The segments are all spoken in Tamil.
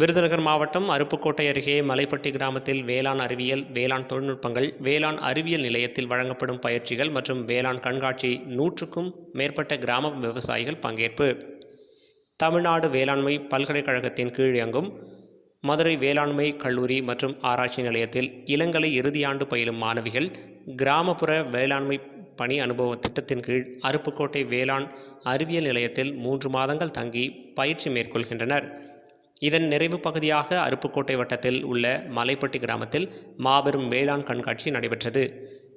விருதுநகர் மாவட்டம் அருப்புக்கோட்டை அருகே மலைப்பட்டி கிராமத்தில் வேளாண் அறிவியல் வேளாண் தொழில்நுட்பங்கள் வேளாண் அறிவியல் நிலையத்தில் வழங்கப்படும் பயிற்சிகள் மற்றும் வேளாண் கண்காட்சி நூற்றுக்கும் மேற்பட்ட கிராம விவசாயிகள் பங்கேற்பு. தமிழ்நாடு வேளாண்மை பல்கலைக்கழகத்தின் கீழ் இயங்கும் மதுரை வேளாண்மை கல்லூரி மற்றும் ஆராய்ச்சி நிலையத்தில் இளங்கலை இறுதியாண்டு பயிலும் மாணவிகள் கிராமப்புற வேளாண்மை பணி அனுபவ திட்டத்தின் கீழ் அருப்புக்கோட்டை வேளாண் அறிவியல் நிலையத்தில் மூன்று மாதங்கள் தங்கி பயிற்சி மேற்கொள்கின்றனர். இதன் நிறைவு பகுதியாக அருப்புக்கோட்டை வட்டத்தில் உள்ள மலைப்பட்டி கிராமத்தில் மாபெரும் வேளாண் கண்காட்சி நடைபெற்றது.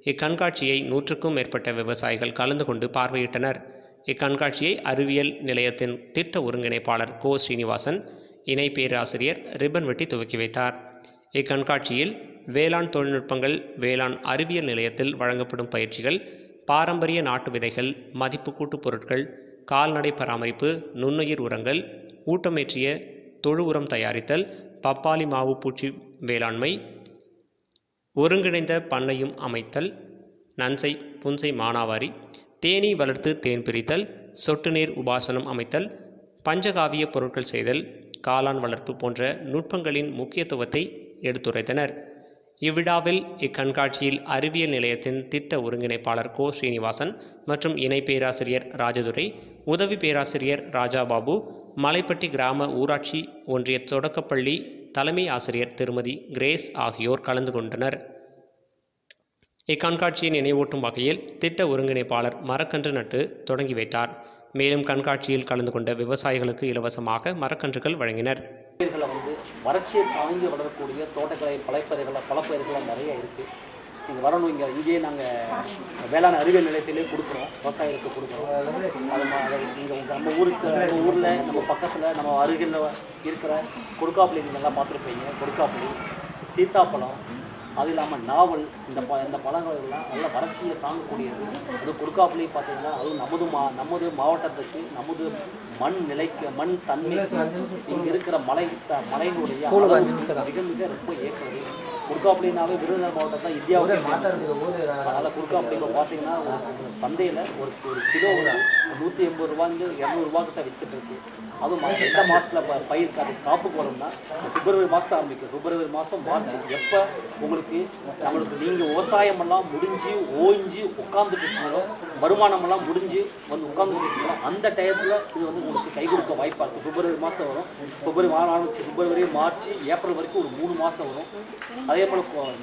இக்கண்காட்சியை நூற்றுக்கும் மேற்பட்ட விவசாயிகள் கலந்து கொண்டு பார்வையிட்டனர். இக்கண்காட்சியை அறிவியல் நிலையத்தின் திட்ட ஒருங்கிணைப்பாளர் கோ ஸ்ரீனிவாசன் இணை பேராசிரியர் ரிப்பன் வெட்டி துவக்கி வைத்தார். இக்கண்காட்சியில் வேளாண் தொழில்நுட்பங்கள் வேளாண் அறிவியல் நிலையத்தில் வழங்கப்படும் பயிற்சிகள் பாரம்பரிய நாட்டு விதைகள் மதிப்பு கூட்டுப் பொருட்கள் கால்நடை பராமரிப்பு நுண்ணுயிர் உரங்கள் ஊட்டமேற்றிய தொழு உரம் தயாரித்தல் பப்பாளி மாவு பூச்சி வேளாண்மை ஒருங்கிணைந்த பண்ணையும் அமைத்தல் நன்சை புன்சை மானாவாரி தேனீ வளர்த்து தேன் பிரித்தல் சொட்டு நீர் உபாசனம் அமைத்தல் பஞ்சகாவிய பொருட்கள் செய்தல் காளான் வளர்ப்பு போன்ற நுட்பங்களின் முக்கியத்துவத்தை எடுத்துரைத்தனர். இவ்விழாவில் இக்கண்காட்சியில் அறிவியல் நிலையத்தின் திட்ட ஒருங்கிணைப்பாளர் கோ ஸ்ரீனிவாசன் மற்றும் இணை பேராசிரியர் ராஜதுரை உதவி பேராசிரியர் ராஜாபாபு மலைப்பட்டி கிராம ஊராட்சி ஒன்றிய தொடக்கப்பள்ளி தலைமை ஆசிரியர் திருமதி கிரேஸ் ஆகியோர் கலந்து கொண்டனர். இக்கண்காட்சியை நினைவூட்டும் வகையில் திட்ட ஒருங்கிணைப்பாளர் மரக்கன்று நட்டு தொடங்கி வைத்தார். மேலும் கண்காட்சியில் கலந்து கொண்ட விவசாயிகளுக்கு இலவசமாக மரக்கன்றுகள் வழங்கினர். வந்து வறட்சியை தாங்கி வளரக்கூடிய தோட்டக்கலை பழப்பயிர்களை பழப்பயிர்கள்லாம் நிறைய இருக்குது நீங்கள் வரணும். இங்கே இங்கேயே நாங்கள் வேளாண் அறிவியல் நிலையத்திலே கொடுக்குறோம். விவசாயிகளுக்கு கொடுக்குறோம். அது மாதிரி நீங்கள் இங்கே நம்ம ஊருக்கு நம்ம ஊரில் நம்ம பக்கத்தில் நம்ம அருகில் இருக்கிற கொடுக்காப்புளி நீங்கள் நல்லா பார்த்துருப்பீங்க. கொடுக்காப்புளி சீத்தாப்பழம் அது இல்லாமல் நாவல் இந்த ப இந்த பழங்கள்லாம் நல்லா நல்ல வறட்சியை தாங்கக்கூடியது. அது கொடுக்காப்புளி பார்த்தீங்கன்னா அதுவும் நமது மா நமது மாவட்டத்துக்கு நமது மண் நிலைக்கு மண் தன்மைக்கு இங்கே இருக்கிற மலை த- மலையினுடைய மிக மிக ரொம்ப ஏற்றது கொடுக்காப்புளினாவே விருதுநகர் மாவட்டம் தான் இந்தியாவுக்கு அதனால் கொடுக்காப்புளி இப்போ பார்த்தீங்கன்னா ஒரு சந்தையில் ஒரு ஒரு கிலோ வந்து நூற்றி எண்பது ரூபாய்ந்து இரநூறுபா கிட்ட வித்துட்டு இருக்கு. அதுவும் எந்த மாதத்தில் பயிர் அது காப்புக்கு வரும்னா பிப்ரவரி மாதத்தை ஆரம்பிக்கும். பிப்ரவரி மாதம் மார்ச். எப்போ உங்களுக்கு நம்மளுக்கு நீங்கள் விவசாயமெல்லாம் முடிஞ்சு ஓய்ஞ்சு உட்காந்துட்டு இருக்கீங்களோ வருமானமெல்லாம் முடிஞ்சு வந்து உட்காந்துட்டு இருக்கீங்களோ அந்த டயத்தில் இது வந்து உங்களுக்கு கை கொடுக்க வாய்ப்பாக இருக்குது பிப்ரவரி மாதம் வரும். பிப்ரவரி மாதம் ஆரம்பிச்சு பிப்ரவரி மார்ச் ஏப்ரல் வரைக்கும் ஒரு மூணு மாதம் வரும். அதே அதே போல்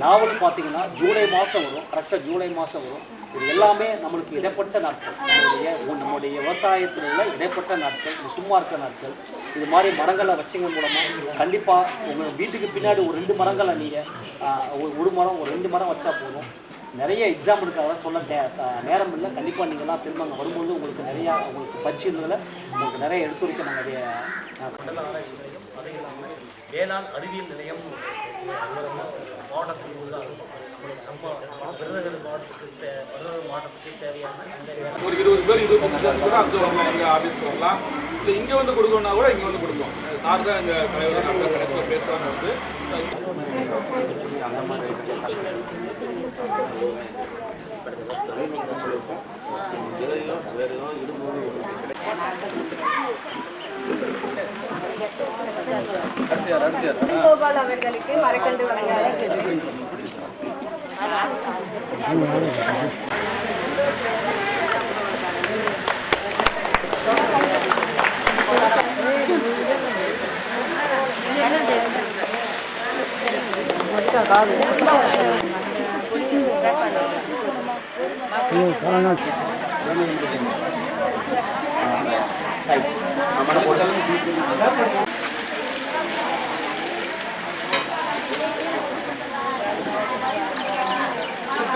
நாவல் பார்த்தீங்கன்னா ஜூலை மாதம் வரும். கரெக்டாக ஜூலை மாதம் வரும். இது எல்லாமே நம்மளுக்கு இடைப்பட்ட நாட்கள். நம்மளுடைய நம்முடைய விவசாயத்தில் உள்ள இடைப்பட்ட நாட்கள். சும்மா இருக்கிற நாட்கள். இது மாதிரி மரங்களை வச்சுங்க மூலமாக கண்டிப்பாக உங்கள் வீட்டுக்கு பின்னாடி ஒரு ரெண்டு மரங்களை நீங்கள் ஒரு மரம் ஒரு ரெண்டு மரம் வச்சா போதும். நிறைய எக்ஸாம் இருக்காக சொல்ல நேரம் இல்லை. கண்டிப்பாக நீங்கள்லாம் திரும்ப அங்கே வரும்போது உங்களுக்கு நிறையா உங்களுக்கு பரிசீலனையில் உங்களுக்கு நிறைய எடுத்துரைக்க நாங்கள் மண்டல ஆராய்ச்சி நிலையம் அது இல்லாமல் வேளாண் அறிவியல் நிலையம் மாவட்டத்தில் உள்ள நம்ம விருதுநகர் மாவட்டத்துக்கு விருதுநகர் மாவட்டத்துக்கு தேவையான ஒரு இருபது பேர் பேர் கூட அங்கே வரலாம் எங்கள் ஆஃபீஸ்க்கு வரலாம் இல்லை இங்கே வந்து கொடுக்கணும்னா கூட இங்கே வந்து கொடுப்போம் சார் தான் எங்கள் தலைவர் நம்ம கடைசியில் பேசுகிறாங்க வந்து. கோபால் அவர்களுக்கு மரக்கன்று வழங்க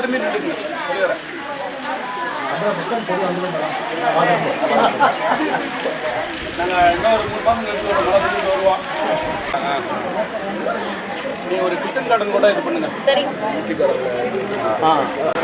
திரும்பி நாங்கள் இன்னும் ஒரு மூணு மாதம் கழிச்சு ஒரு மழை வருவோம் நீங்கள் ஒரு கிச்சன் கார்டன் கூட இது பண்ணுங்க சரி ஆ